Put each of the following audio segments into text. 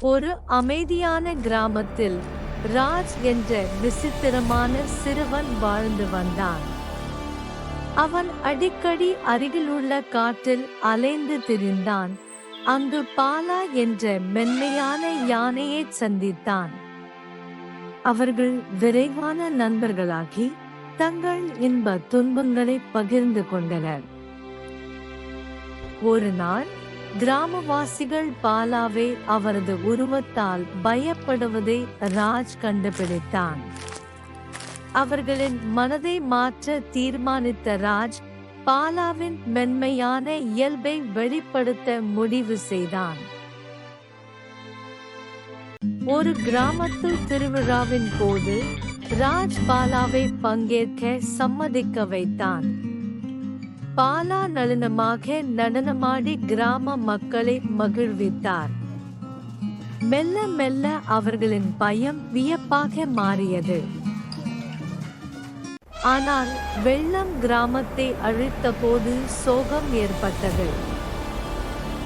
ஒரு அமைதியான கிராமத்தில் ராஜ் என்ற விசித்திரமான சிறுவன் வாழ்ந்து வந்தான். அவன் அடிக்கடி அருகிலுள்ள காட்டில் அலைந்து திரிந்தான். அங்கு பாலா என்ற மென்மையான யானையை சந்தித்தான். அவர்கள் விரைவான நண்பர்களாகி தங்கள் இன்ப துன்பங்களை பகிர்ந்து கொண்டனர். ஒரு நாள் கிராமவாசிகள் பாலாவை அவரது உருவத்தால் பயப்படுவதை ராஜ் கண்டுபிடித்தான். அவர்களின் மனதை மாற்ற தீர்மானித்த ராஜ் பாலாவின் மென்மையான இயல்பை வெளிப்படுத்த முடிவு செய்தான். ஒரு கிராமத்து திருவிழாவின் போது ராஜ் பாலாவை பங்கேற்க சம்மதிக்க வைத்தான். பாலா நளினமாக நடனமாடி கிராம மக்களை மகிழ்வித்தார். மெல்ல மெல்ல அவர்களின் பயம் வியப்பாக மாறியது. ஆனால் வெள்ளம் கிராமத்தை அழித்த போது சோகம் ஏற்பட்டது.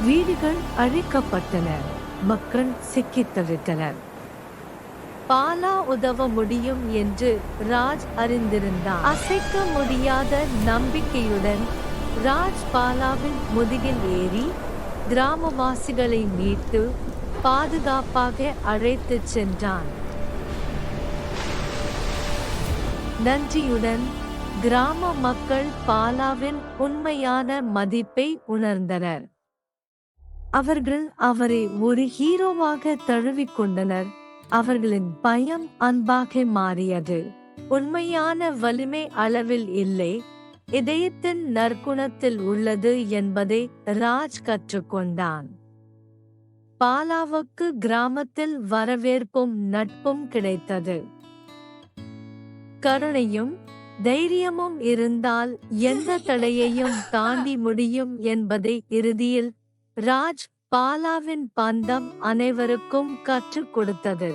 வீடுகள் அழிக்கப்பட்டன. மக்கள் சிக்கித் தவித்தனர். பாலா உதவ முடியும் என்று ராஜ் அறிந்திருந்தார் அசைக்க முடியாத நம்பிக்கையுடன் ராஜ் பாலாவின் முதுகில் ஏறி கிராமவாசிகளை மீட்டு பாதுகாப்பாக அழைத்துச் சென்றான். நன்றியுடன் கிராம மக்கள் பாலாவின் உண்மையான மதிப்பை உணர்ந்தனர். அவர்கள் அவரை ஒரு ஹீரோவாக தழுவிக்கொண்டனர் அவர்களின் பயம் அன்பாக மாறியது. உண்மையான வலிமை அளவில் இல்லை. இதயத்தின் நற்குணத்தில் உள்ளது என்பதை ராஜ் கற்றுக்கொண்டான். பாலாவுக்கு கிராமத்தில் வரவேற்பும் நட்பும் கிடைத்தது. கருணையும் தைரியமும் இருந்தால் எந்த தடையையும் தாண்டி முடியும் என்பதை இறுதியில் ராஜ் பாலாவின் பந்தம் அனைவருக்கும் கற்றுக் கொடுத்தது.